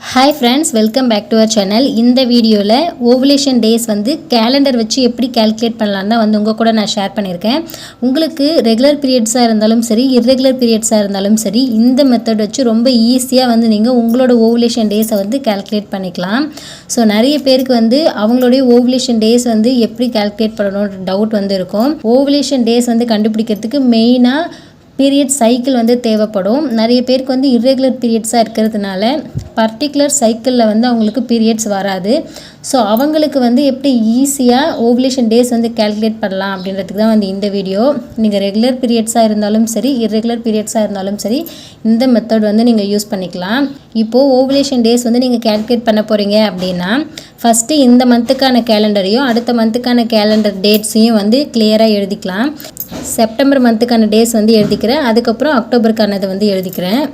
Hi friends welcome back to our channel இந்த வீடியோவில் ovulation days வந்து கேலண்டர் வச்சு எப்படி கால்குலேட் பண்ணலான்னு தான் வந்து உங்கள் கூட நான் ஷேர் பண்ணியிருக்கேன். உங்களுக்கு ரெகுலர் பீரியட்ஸாக இருந்தாலும் சரி இர்ரெகுலர் பீரியட்ஸாக இருந்தாலும் சரி இந்த மெத்தட் வச்சு ரொம்ப ஈஸியாக வந்து நீங்கள் உங்களோட ஓவுலேஷன் டேஸை வந்து கால்குலேட் பண்ணிக்கலாம். ஸோ நிறைய பேருக்கு வந்து அவங்களுடைய ஓவுலேஷன் டேஸ் வந்து எப்படி கால்குலேட் பண்ணணுன்ற டவுட் வந்து இருக்கும். ஓவுலேஷன் டேஸ் வந்து கண்டுபிடிக்கிறதுக்கு மெயினாக பீரியட் சைக்கிள் வந்து தேவைப்படும். நிறைய பேருக்கு வந்து இர்ரெகுலர் பீரியட்ஸாக இருக்கிறதுனால பர்டிகுலர் சைக்கிளில் வந்து அவங்களுக்கு பீரியட்ஸ் வராது. ஸோ அவங்களுக்கு வந்து எப்படி ஈஸியாக ஓவுலேஷன் டேஸ் வந்து கேல்குலேட் பண்ணலாம் அப்படின்றதுக்கு தான் வந்து இந்த வீடியோ நீங்கள் ரெகுலர் பீரியட்ஸாக இருந்தாலும் சரி இர்ரெகுலர் பீரியட்ஸாக இருந்தாலும் சரி இந்த மெத்தட் வந்து நீங்கள் யூஸ் பண்ணிக்கலாம். இப்போது ஓவுலேஷன் டேஸ் வந்து நீங்கள் கேல்குலேட் பண்ண போகிறீங்க அப்படின்னா ஃபஸ்ட்டு இந்த மந்த்துக்கான கேலண்டரையும் அடுத்த மந்த்துக்கான கேலண்டர் டேட்ஸையும் வந்து கிளியராக எழுதிக்கலாம். செப்டம்பர் மந்த்துக்கான டேஸ் வந்து எழுதிக்கிறேன். அதுக்கப்புறம் அக்டோபருக்கானதை வந்து எழுதிக்கிறேன்.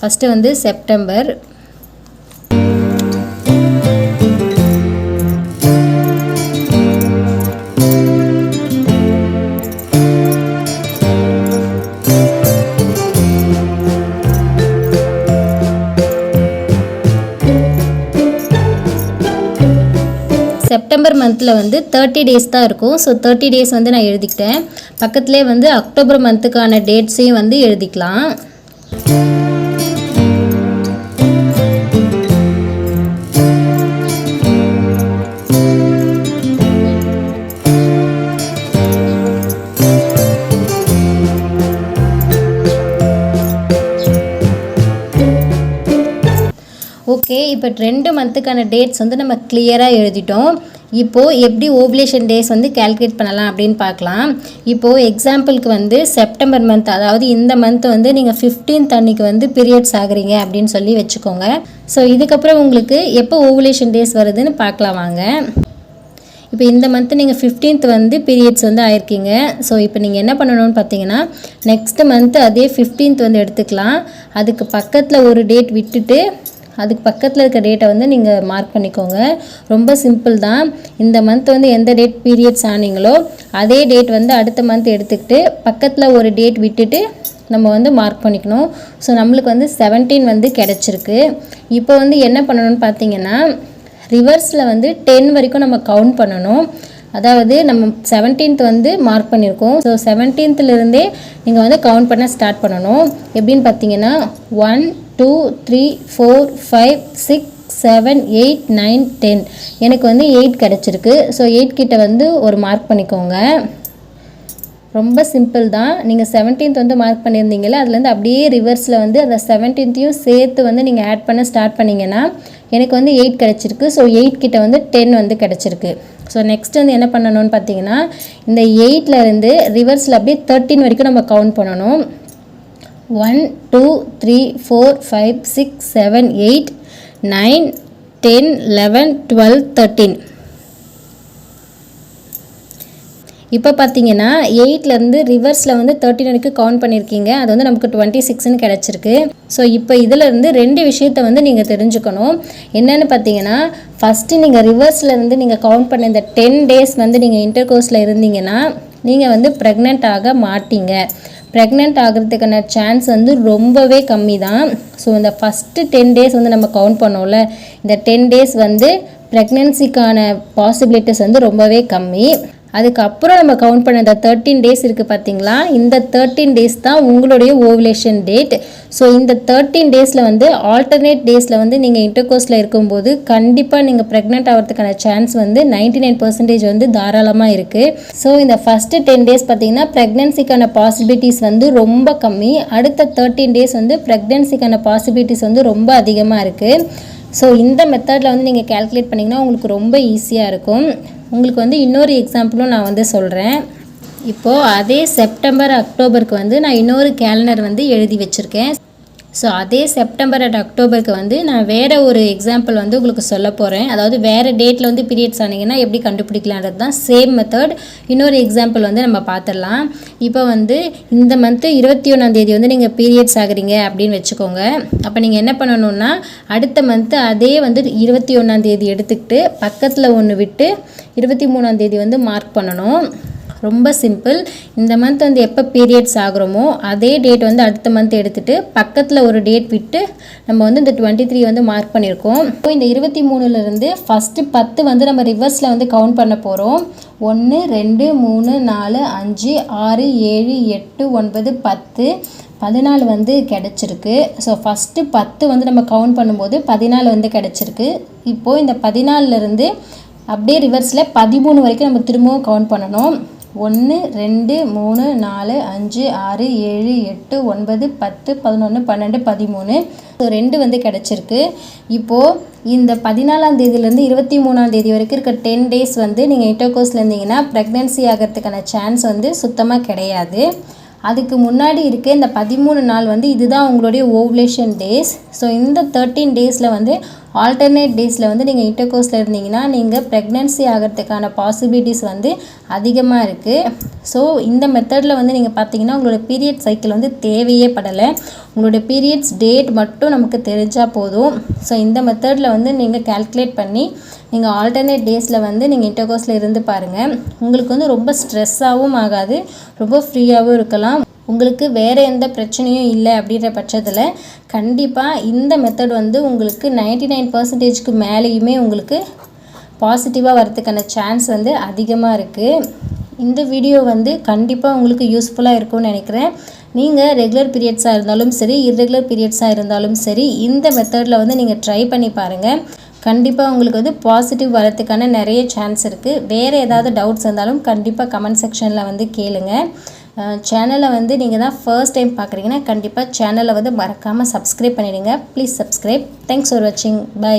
ஃபஸ்ட்டு வந்து செப்டம்பர் செப்டம்பர் மந்தில் வந்து தேர்ட்டி டேஸ் தான் இருக்கும். ஸோ தேர்ட்டி டேஸ் வந்து நான் எழுதிக்கிட்டேன். பக்கத்துலேயே வந்து அக்டோபர் மந்த்துக்கான டேட்ஸையும் வந்து எழுதிக்கலாம். ஓகே இப்போ ரெண்டு மந்த்துக்கான டேட்ஸ் வந்து நம்ம கிளியராக எழுதிட்டோம். இப்போது எப்படி ஓவிலேஷன் டேஸ் வந்து கால்குலேட் பண்ணலாம் அப்படின்னு பார்க்கலாம். இப்போது எக்ஸாம்பிளுக்கு வந்து செப்டம்பர் மந்த் அதாவது இந்த மந்த் வந்து நீங்கள் 15th அன்னைக்கு வந்து பீரியட்ஸ் ஆகுறீங்க அப்படின்னு சொல்லி வச்சுக்கோங்க. ஸோ இதுக்கப்புறம் உங்களுக்கு எப்போ ஓவிலேஷன் டேஸ் வருதுன்னு பார்க்கலாம் வாங்க. இப்போ இந்த மந்த்து நீங்கள் 15th வந்து பீரியட்ஸ் வந்து ஆயிருக்கீங்க. ஸோ இப்போ நீங்கள் என்ன பண்ணணும்னு பார்த்தீங்கன்னா நெக்ஸ்ட் மந்த்து அதே 15th வந்து எடுத்துக்கலாம். அதுக்கு பக்கத்தில் ஒரு டேட் விட்டுட்டு அதுக்கு பக்கத்தில் இருக்க டேட்டை வந்து நீங்கள் மார்க் பண்ணிக்கோங்க. ரொம்ப சிம்பிள் தான். இந்த மந்த் வந்து எந்த டேட் பீரியட்ஸ் ஆனீங்களோ அதே டேட் வந்து அடுத்த மந்த் எடுத்துக்கிட்டு பக்கத்தில் ஒரு டேட் விட்டுட்டு நம்ம வந்து மார்க் பண்ணிக்கணும். ஸோ நம்மளுக்கு வந்து 17 வந்து கிடச்சிருக்கு. இப்போ வந்து என்ன பண்ணணும்னு பார்த்தீங்கன்னா ரிவர்ஸில் வந்து டென் வரைக்கும் நம்ம கவுண்ட் பண்ணணும். அதாவது நம்ம செவன்டீன்த் வந்து மார்க் பண்ணியிருக்கோம் ஸோ செவன்டீன்த்துலேருந்தே நீங்கள் வந்து கவுண்ட் பண்ண ஸ்டார்ட் பண்ணணும். எப்படின்னு பார்த்தீங்கன்னா one two three four five six seven eight nine ten. எனக்கு வந்து எயிட் கிடச்சிருக்கு. ஸோ எயிட் கிட்ட வந்து ஒரு மார்க் பண்ணிக்கோங்க. ரொம்ப சிம்பிள் தான். நீங்கள் செவன்டீன்த் வந்து மார்க் பண்ணியிருந்தீங்கல்ல அதுலேருந்து அப்படியே ரிவர்ஸில் வந்து அந்த செவன்டீன்த்தையும் சேர்த்து வந்து நீங்கள் ஆட் பண்ண ஸ்டார்ட் பண்ணிங்கன்னா எனக்கு வந்து எயிட் கிடச்சிருக்கு. ஸோ எயிட் கிட்ட வந்து டென் வந்து கிடச்சிருக்கு. ஸோ நெக்ஸ்ட் வந்து என்ன பண்ணணும்னு பார்த்தீங்கன்னா இந்த எயிட்லேருந்து ரிவர்ஸில் அப்படியே தேர்ட்டின் வரைக்கும் நம்ம கவுண்ட் பண்ணணும். One two three four five six seven eight nine ten eleven twelve thirteen. இப்போ பார்த்தீங்கன்னா எயிட்லேருந்து ரிவர்ஸில் வந்து தேர்ட்டின் வரைக்கும் கவுண்ட் பண்ணியிருக்கீங்க அது வந்து நமக்கு டுவெண்ட்டி சிக்ஸ்னு கிடச்சிருக்கு. ஸோ இப்போ இதிலேருந்து ரெண்டு விஷயத்தை வந்து நீங்கள் தெரிஞ்சுக்கணும். என்னென்னு பார்த்தீங்கன்னா ஃபஸ்ட்டு நீங்கள் ரிவர்ஸில் இருந்து நீங்கள் கவுண்ட் பண்ண இந்த டென் டேஸ் வந்து நீங்கள் இன்டர் கோர்ஸில் இருந்தீங்கன்னா நீங்கள் வந்து ப்ரெக்னென்ட் ஆக மாட்டீங்க. ப்ரெக்னென்ட் ஆகிறதுக்கான சான்ஸ் வந்து ரொம்பவே கம்மி தான் ஸோ இந்த ஃபஸ்ட்டு டென் டேஸ் வந்து நம்ம கவுண்ட் பண்ணோம்ல இந்த டென் டேஸ் வந்து ப்ரெக்னென்சிக்கான பாசிபிலிட்டிஸ் வந்து ரொம்பவே கம்மி. அதுக்கப்புறம் நம்ம கவுண்ட் பண்ண இந்த தேர்ட்டீன் டேஸ் இருக்குது பார்த்தீங்களா இந்த தேர்ட்டீன் டேஸ் தான் உங்களுடைய ஓவுலேஷன் டேட் ஸோ இந்த தேர்ட்டீன் டேஸில் வந்து ஆல்டர்னேட் டேஸில் வந்து நீங்கள் இன்டர்கோர்ஸில் இருக்கும்போது கண்டிப்பாக நீங்கள் ப்ரெக்னென்ட் ஆகிறதுக்கான சான்ஸ் வந்து நைன்டி நைன் பர்சன்டேஜ் வந்து தாராளமாக இருக்குது ஸோ இந்த ஃபஸ்ட்டு டென் டேஸ் பார்த்தீங்கன்னா ப்ரெக்னென்சிக்கான பாசிபிலிட்டிஸ் வந்து ரொம்ப கம்மி. அடுத்த தேர்ட்டீன் டேஸ் வந்து ப்ரெக்னென்சிக்கான பாசிபிலிட்டிஸ் வந்து ரொம்ப அதிகமாக இருக்குது ஸோ இந்த மெத்தடில் வந்து நீங்கள் கால்குலேட் பண்ணிங்கன்னா உங்களுக்கு ரொம்ப ஈஸியாக இருக்கும். உங்களுக்கு வந்து இன்னொரு எக்ஸாம்பிளும் நான் வந்து சொல்கிறேன் இப்போது அதே செப்டம்பர் அக்டோபருக்கு வந்து நான் இன்னொரு கேலண்டர் வந்து எழுதி வச்சுருக்கேன். ஸோ அதே செப்டம்பர் அண்ட் அக்டோபருக்கு வந்து நான் வேறு ஒரு எக்ஸாம்பிள் வந்து உங்களுக்கு சொல்ல போகிறேன் அதாவது வேறு டேட்டில் வந்து பீரியட்ஸ் ஆனீங்கன்னா எப்படி கண்டுபிடிக்கலான்றது தான் சேம் மெத்தட் இன்னொரு எக்ஸாம்பிள் வந்து நம்ம பார்த்துடலாம் இப்போ வந்து இந்த மந்த்து இருபத்தி ஒன்றாந்தேதி வந்து நீங்கள் பீரியட்ஸ் ஆகுறீங்க அப்படின்னு வச்சுக்கோங்க. அப்போ நீங்கள் என்ன பண்ணணும்னா அடுத்த மந்த்து அதே வந்து இருபத்தி ஒன்றாந்தேதி எடுத்துக்கிட்டு பக்கத்தில் ஒன்று விட்டு இருபத்தி மூணாந்தேதி வந்து மார்க் பண்ணணும். ரொம்ப சிம்பிள் இந்த மந்த் வந்து எப்போ பீரியட்ஸ் ஆகுறோமோ அதே டேட் வந்து அடுத்த மந்த் எடுத்துகிட்டு பக்கத்தில் ஒரு டேட் விட்டு நம்ம வந்து இந்த டுவெண்ட்டி த்ரீ வந்து மார்க் பண்ணியிருக்கோம் இப்போ இந்த இருபத்தி மூணுலேருந்து ஃபஸ்ட்டு பத்து வந்து நம்ம ரிவர்ஸில் வந்து கவுண்ட் பண்ண போகிறோம் ஒன்று ரெண்டு மூணு நாலு அஞ்சு ஆறு ஏழு எட்டு ஒன்பது பத்து பதினாலு வந்து கிடச்சிருக்கு. ஸோ ஃபஸ்ட்டு பத்து வந்து நம்ம கவுண்ட் பண்ணும்போது பதினாலு வந்து கிடச்சிருக்கு. இப்போது இந்த பதினாலிருந்து அப்படியே ரிவர்ஸில் பதிமூணு வரைக்கும் நம்ம திரும்பவும் கவுண்ட் பண்ணணும். ஒன்று ரெண்டு மூணு நாலு அஞ்சு ஆறு ஏழு எட்டு ஒன்பது பத்து பதினொன்று பன்னெண்டு பதிமூணு. ஸோ ரெண்டு வந்து கிடச்சிருக்கு. இப்போது இந்த பதினாலாம் தேதியிலேருந்து இருபத்தி மூணாம் தேதி வரைக்கும் இருக்க டென் டேஸ் வந்து நீங்கள் இன்டர்கோர்ஸில் இருந்தீங்கன்னா ப்ரெக்னென்சி ஆகிறதுக்கான சான்ஸ் வந்து சுத்தமாக கிடையாது. அதுக்கு முன்னாடி இருக்க இந்த பதிமூணு நாள் வந்து இதுதான் உங்களுடைய ஓவுலேஷன் டேஸ் ஸோ இந்த தேர்ட்டீன் டேஸில் வந்து ஆல்டர்னேட் டேஸில் வந்து நீங்கள் இன்டர்கோர்ஸில் இருந்தீங்கன்னா நீங்கள் ப்ரெக்னென்சி ஆகிறதுக்கான பாசிபிலிட்டிஸ் வந்து அதிகமாக இருக்குது ஸோ இந்த மெத்தடில் வந்து நீங்கள் பார்த்தீங்கன்னா உங்களோட பீரியட் சைக்கிள் வந்து தேவையே படலை. உங்களோட பீரியட்ஸ் டேட் மட்டும் நமக்கு தெரிஞ்சால் போதும். ஸோ இந்த மெத்தடில் வந்து நீங்கள் கால்குலேட் பண்ணி நீங்கள் ஆல்டர்னேட் டேஸில் வந்து நீங்கள் இன்டர்கோர்ஸில் இருந்து பாருங்கள் உங்களுக்கு வந்து ரொம்ப ஸ்ட்ரெஸ்ஸாகவும் ஆகாது. ரொம்ப ஃப்ரீயாகவும் இருக்கலாம். உங்களுக்கு வேறு எந்த பிரச்சனையும் இல்லை அப்படின்ற பட்சத்தில் கண்டிப்பாக இந்த மெத்தட் வந்து உங்களுக்கு நைன்டி நைன் பர்சன்டேஜ்க்கு மேலேயுமே உங்களுக்கு பாசிட்டிவாக வரதுக்கான சான்ஸ் வந்து அதிகமாக இருக்குது இந்த வீடியோ வந்து கண்டிப்பாக உங்களுக்கு யூஸ்ஃபுல்லாக இருக்கும்னு நினைக்கிறேன். நீங்கள் ரெகுலர் பீரியட்ஸாக இருந்தாலும் சரி இர்ரெகுலர் பீரியட்ஸாக இருந்தாலும் சரி இந்த மெத்தடில் வந்து நீங்கள் ட்ரை பண்ணி பாருங்கள் கண்டிப்பாக உங்களுக்கு வந்து பாசிட்டிவ் வரதுக்கான நிறைய சான்ஸ் இருக்குது வேறு ஏதாவது டவுட்ஸ் இருந்தாலும் கண்டிப்பாக கமெண்ட் செக்ஷனில் வந்து கேளுங்கள் சேனலை வந்து நீங்கள் தான் ஃபர்ஸ்ட் டைம் பார்க்குறீங்கன்னா கண்டிப்பாக சேனலை வந்து மறக்காமல் சப்ஸ்கிரைப் பண்ணிவிடுங்க ப்ளீஸ் சப்ஸ்கிரைப் தேங்க்ஸ் ஃபார் வாட்சிங் பை